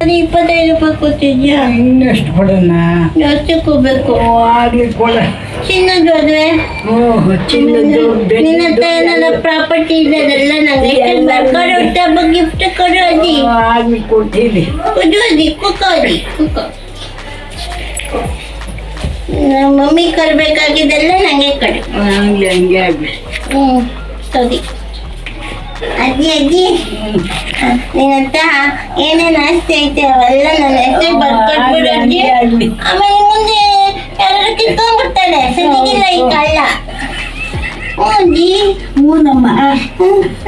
ಇಪ್ಪತ್ತೈದು ರೂಪಾಯಿ ಕೊಟ್ಟಿದ್ಯಾ ಇನ್ನೆಷ್ಟು ಕೊಡೋಣ? ಜಾಸ್ತಿ ಕೊಡ್ಬೇಕು ಆಗ್ಲಿ ಕೊಡ. ಚಿನ್ನದ್ದು ಅದ್ವೆ ಓಹ್ ಚಿನ್ನದ್ದು ನಿನ್ನ ಹತ್ರ ಬೆಳ್ಳಿದ್ದು ಪ್ರಾಪರ್ಟಿ ಇದೆ ಅದೆಲ್ಲ ನಂಗೆ ಬರ್ಕೊಡು ಗಿಫ್ಟ್ ಕೊಡು ಅಜ್ಜಿ. ಆಗ್ಲಿ ಕೊಡ್ತೀವಿ ಕುದು ಅಜ್ಜಿ ಕುಕ್ಕೋ ಅಜ್ಜಿ ಕುಕ್ಕೋ ನಮ್ಮ ಮಮ್ಮಿ ಕೊಡ್ಬೇಕಾಗಿದ್ದೆಲ್ಲ ನಂಗೆ ಕಡೆ. ಆಗ್ಲಿ ಹಂಗೆ ಆಗ್ಲಿ. ಹ್ಞೂ ಸರಿ. ಅಜ್ಜಿ ಅಜ್ಜಿ. ನಿನ್ನ ಹತ್ರ ಏನೇನು ಆಸ್ತಿ ಐತೆ ಅವೆಲ್ಲ ನನ್ನ ಹೆಸರು ಬರ್ಕೊಟ್ಬಿಡು ಅಜ್ಜಿ. ಆಮೇಲೆ ಮುಂದೆ ಯಾರು ಕಿತ್ಕೊಂಡ್ಬಿಡ್ತಾಳೆ ಸರಿಗಿಲ್ಲ ಈ ಕಳ್ಳ ಹ್ಞೂ ಅಜ್ಜಿ. ಹ್ಞೂನಮ್ಮ.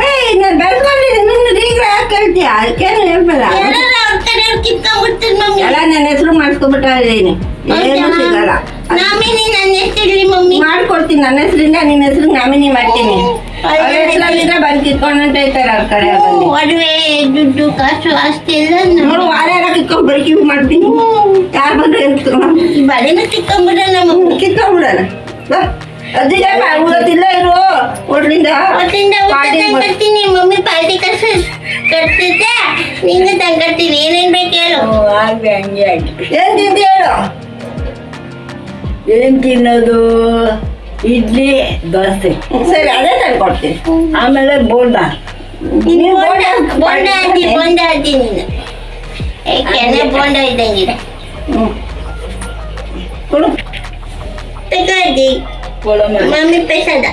ಏಯ್ ನಾನು ಬರ್ಕೊಂಡಿದ್ದೀನಿ. ನಿನ್ನ ಈಗ ಯಾಕೆ ಕೇಳ್ತೀಯ? ಅದಕ್ಕೇನು ಹೇಳ್ಬೇಡ. ಯಾರು ಅವ್ರ ಕಡೆಯವ್ರು ಕಿತ್ಕೊಂಡ್ಬಿಡ್ತಾರೆ ಮಮ್ಮಿ. ಎಲ್ಲ ನನ್ನ ಹೆಸರು ಮಾಡ್ಕೊಬಿಟ್ಟ ಇದ್ದೀನಿ ಏನು ಸಿಗಲ್ಲ. ನಾಮಿನಿ ನನ್ನ ಮಮ್ಮಿ. ಮಾಡ್ಕೊಡ್ತೀನಿ. ನನ್ನ ಹೆಸರಿಂದ ನಿನ್ನ ಹೆಸರು ನಾಮಿನಿ ಮಾಡ್ತೀನಿ. ಬಂದು ಕಿತ್ಕೊಂಡು ಇರ್ತಾರೆ ಅವ್ರ ಕಡೆ ಒಡವೆ ದುಡ್ಡು ಕಾಸು ಆಸ್ತಿ ಎಲ್ಲ ನೋಡು ವಾರ ಎಲ್ಲ ಕಿತ್ಕೊಂಡು ಬರೀಕಿವಿ ಮಾಡ್ತೀನಿ. ಯಾರು ಬಂದ್ರೆ ಬಳೆನ ನಮ್ಮ ಮಮ್ಮಿ ಕಿತ್ಕೊಂಡ್ಬಿಡೋಣ. ಬಾ. ಅದಿಗೆ ಉಳಿದಿಲ್ಲ ಇರು. ಒಡ್ರಿಂದ ಮಾಡ್- ತಂದ್ಕೊಡ್ತೀನಿ ಮಮ್ಮಿ ಪಾರ್ಟಿ ಕಸ ಕರ್ಸಿದ್ದೆ ನಿಂಗೆ ತಂದ್ಕೊಡ್ತೀನಿ ಏನೇನ್ ಬೇಕು ಹೇಳು. ಹಂಗೆ ಆಗ್ಲಿ ಏನ್ ತಿಂದಿ ಹೇಳು. ಏನ್ ತಿನ್ನೋದು? ಇಡ್ಲಿ ದೋಸೆ. ಸರಿ ಅದೇ ತಂದ್ಕೊಡ್ತೀನಿ ಆಮೇಲೆ ಬೋಂಡ. ನೀನು ಬೋಂಡ ಬೋಂಡ ಅಜ್ಜಿ ಬೋಂಡ ಅಜ್ಜಿ ನೀನು. ಕೆನೆ ಬೋಂಡ ಇದ್ದಂಗಿದೆ ಹ್ಞೂ ಕೊಡು. ತಗೋ ಅಜ್ಜಿ ಕೊಡಮ್ಮ ಮಮ್ಮಿ ಪೈಸದ